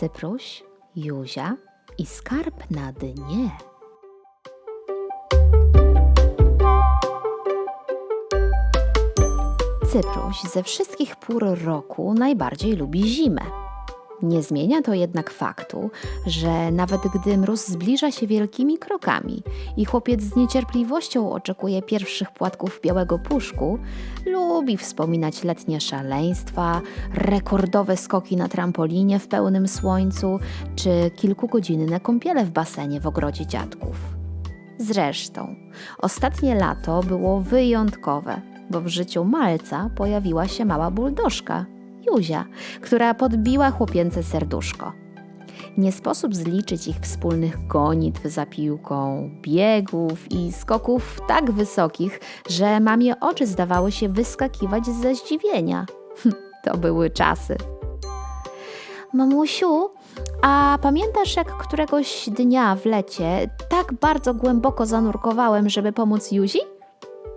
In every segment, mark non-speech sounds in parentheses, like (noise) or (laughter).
Cypruś, Juzia i skarb na dnie. Cypruś ze wszystkich pór roku najbardziej lubi zimę. Nie zmienia to jednak faktu, że nawet gdy mróz zbliża się wielkimi krokami i chłopiec z niecierpliwością oczekuje pierwszych płatków białego puszku, lubi wspominać letnie szaleństwa, rekordowe skoki na trampolinie w pełnym słońcu czy kilkugodzinne kąpiele w basenie w ogrodzie dziadków. Zresztą, ostatnie lato było wyjątkowe, bo w życiu Malca pojawiła się mała buldożka, Juzia, która podbiła chłopięce serduszko. Nie sposób zliczyć ich wspólnych gonitw za piłką, biegów i skoków tak wysokich, że mamie oczy zdawały się wyskakiwać ze zdziwienia. (laughs) To były czasy. Mamusiu, a pamiętasz, jak któregoś dnia w lecie tak bardzo głęboko zanurkowałem, żeby pomóc Juzi?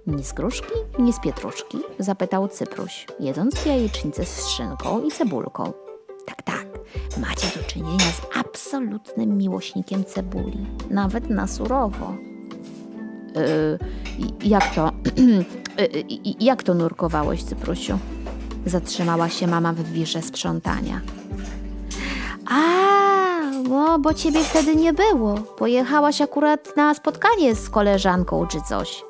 Ni z gruszki, ni z pietruszki? zapytał Cypruś, jedząc jajecznicę z szynką i cebulką. Tak, tak, macie do czynienia z absolutnym miłośnikiem cebuli, nawet na surowo. Yy, jak to? (clears throat) Yy, jak to nurkowałeś, Cyprusiu? Zatrzymała się mama w wirze sprzątania. A, no, bo ciebie wtedy nie było. Pojechałaś akurat na spotkanie z koleżanką czy coś.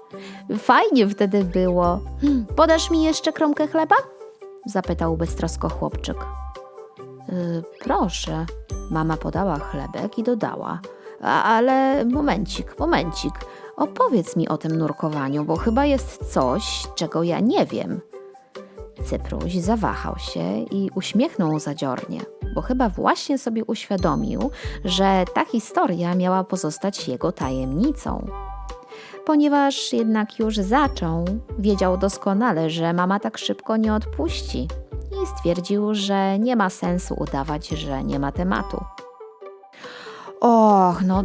Fajnie wtedy było. Hmm, Podasz mi jeszcze kromkę chleba? Zapytał beztrosko chłopczyk. "Y, proszę. Mama podała chlebek i dodała. Ale momencik, momencik. Opowiedz mi o tym nurkowaniu, bo chyba jest coś, czego ja nie wiem. Cypruś zawahał się i uśmiechnął zadziornie, bo chyba właśnie sobie uświadomił, że ta historia miała pozostać jego tajemnicą. Ponieważ jednak już zaczął, wiedział doskonale, że mama tak szybko nie odpuści i stwierdził, że nie ma sensu udawać, że nie ma tematu. Och, no,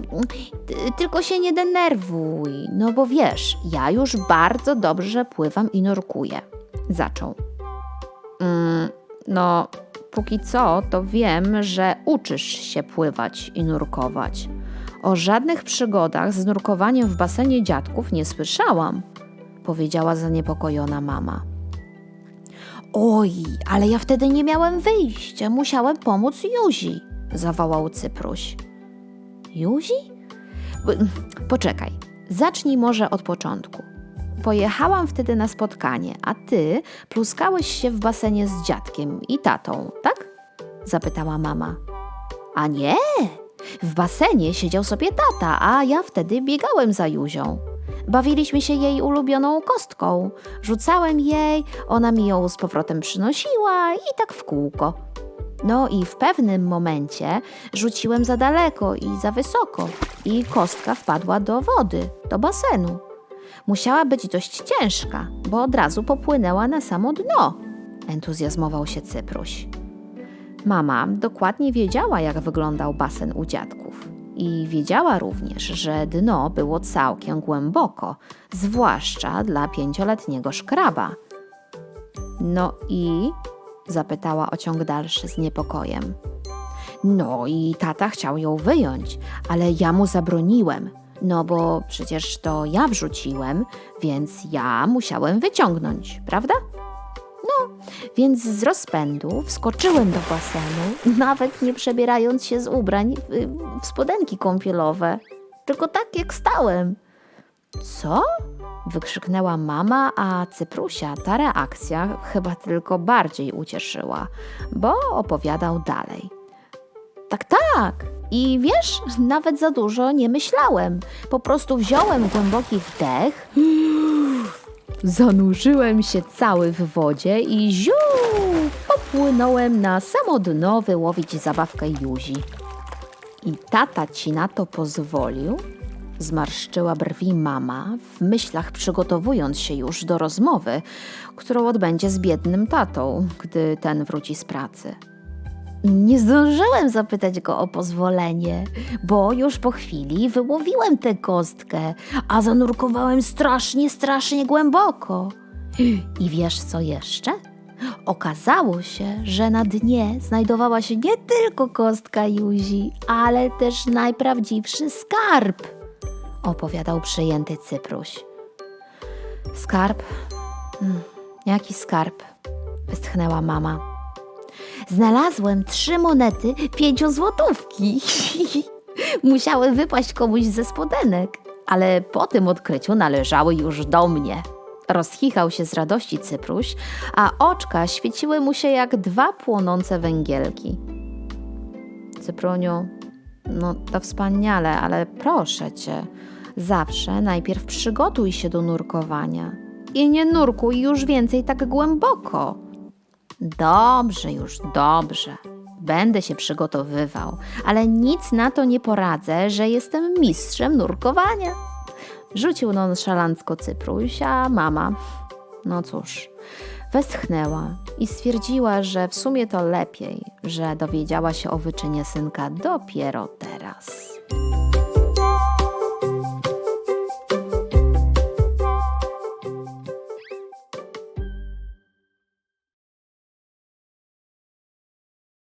ty- tylko się nie denerwuj, no bo wiesz, ja już bardzo dobrze pływam i nurkuję. Zaczął. Mm, no, póki co, to wiem, że uczysz się pływać i nurkować. O żadnych przygodach z nurkowaniem w basenie dziadków nie słyszałam, powiedziała zaniepokojona mama. Oj, ale ja wtedy nie miałem wyjścia, musiałem pomóc Juzi, zawołał Cypruś. Juzi? B- Poczekaj, zacznij może od początku. Pojechałam wtedy na spotkanie, a ty pluskałeś się w basenie z dziadkiem i tatą, tak? Zapytała mama. A nie, w basenie siedział sobie tata, a ja wtedy biegałem za Juzią. Bawiliśmy się jej ulubioną kostką. Rzucałem jej, ona mi ją z powrotem przynosiła i tak w kółko. No i w pewnym momencie rzuciłem za daleko i za wysoko i kostka wpadła do wody, do basenu. Musiała być dość ciężka, bo od razu popłynęła na samo dno. Entuzjazmował się Cypruś. Mama dokładnie wiedziała, jak wyglądał basen u dziadków. I wiedziała również, że dno było całkiem głęboko, zwłaszcza dla pięcioletniego szkraba. No i? zapytała o ciąg dalszy z niepokojem. No i tata chciał ją wyjąć, ale ja mu zabroniłem. No bo przecież to ja wrzuciłem, więc ja musiałem wyciągnąć, prawda? No, więc z rozpędu wskoczyłem do basenu, (laughs) nawet nie przebierając się z ubrań w, spodenki kąpielowe. Tylko tak jak stałem. Co? Wykrzyknęła mama, a Cyprusia ta reakcja chyba tylko bardziej ucieszyła, bo opowiadał dalej. Tak, tak. I wiesz, nawet za dużo nie myślałem. Po prostu wziąłem głęboki wdech, zanurzyłem się cały w wodzie i ziu, popłynąłem na samo dno wyłowić zabawkę Juzi. I tata ci na to pozwolił? Zmarszczyła brwi mama, w myślach przygotowując się już do rozmowy, którą odbędzie z biednym tatą, gdy ten wróci z pracy. Nie zdążyłem zapytać go o pozwolenie, bo już po chwili wyłowiłem tę kostkę, a zanurkowałem strasznie, strasznie głęboko. I wiesz co jeszcze? Okazało się, że na dnie znajdowała się nie tylko kostka Juzi, ale też najprawdziwszy skarb, opowiadał przejęty Cypruś. Skarb? Mm, jaki skarb? Westchnęła mama. Znalazłem trzy monety pięciozłotówki. (laughs) Musiały wypaść komuś ze spodenek, ale po tym odkryciu należały już do mnie. Rozchichał się z radości Cypruś, a oczka świeciły mu się jak dwa płonące węgielki. Cypruniu, no to wspaniale, ale proszę cię, zawsze najpierw przygotuj się do nurkowania. I nie nurkuj już więcej tak głęboko. Dobrze, już dobrze. Będę się przygotowywał, ale nic na to nie poradzę, że jestem mistrzem nurkowania. Rzucił nonszalancko Cypruś, a mama, no cóż, westchnęła i stwierdziła, że w sumie to lepiej, że dowiedziała się o wyczynie synka dopiero teraz.